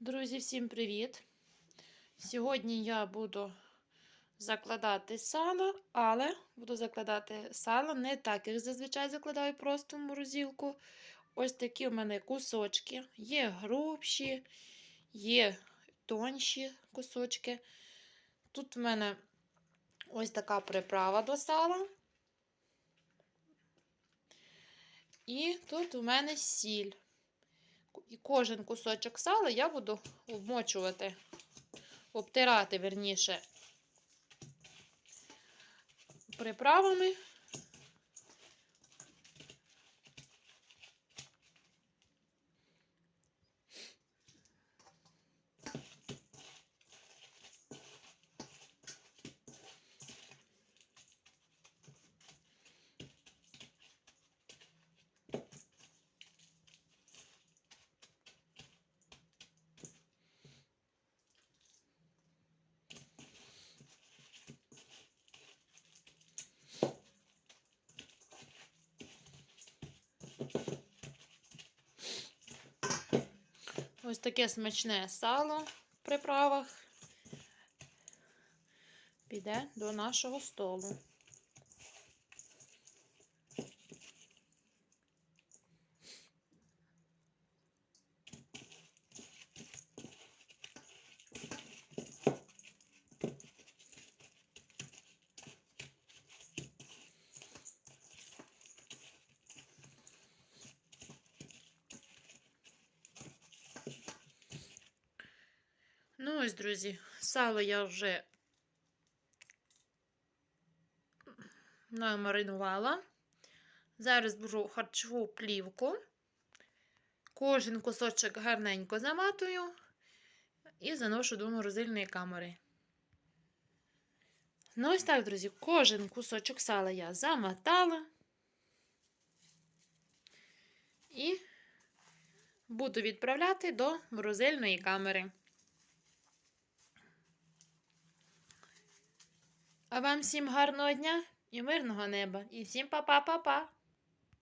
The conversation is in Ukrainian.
Друзі, всім привіт! Сьогодні я буду закладати сало, але буду закладати сало не так, як зазвичай закладаю просто в морозилку. Ось такі в мене кусочки. Є грубші, є тонші кусочки. Тут в мене ось така приправа до сала. І тут у мене сіль. І кожен кусочок сала я буду обмочувати, обтирати, верніше, приправами. Ось таке смачне сало в приправах піде до нашого столу. Ну ось, друзі, сало я вже намаринувала. Зараз беру харчову плівку. Кожен кусочок гарненько заматую і заношу до морозильної камери. Ну, ось так, друзі, кожен кусочок сала я замотала. І буду відправляти до морозильної камери. А вам всім гарного дня і мирного неба. І всім па-па-па-па!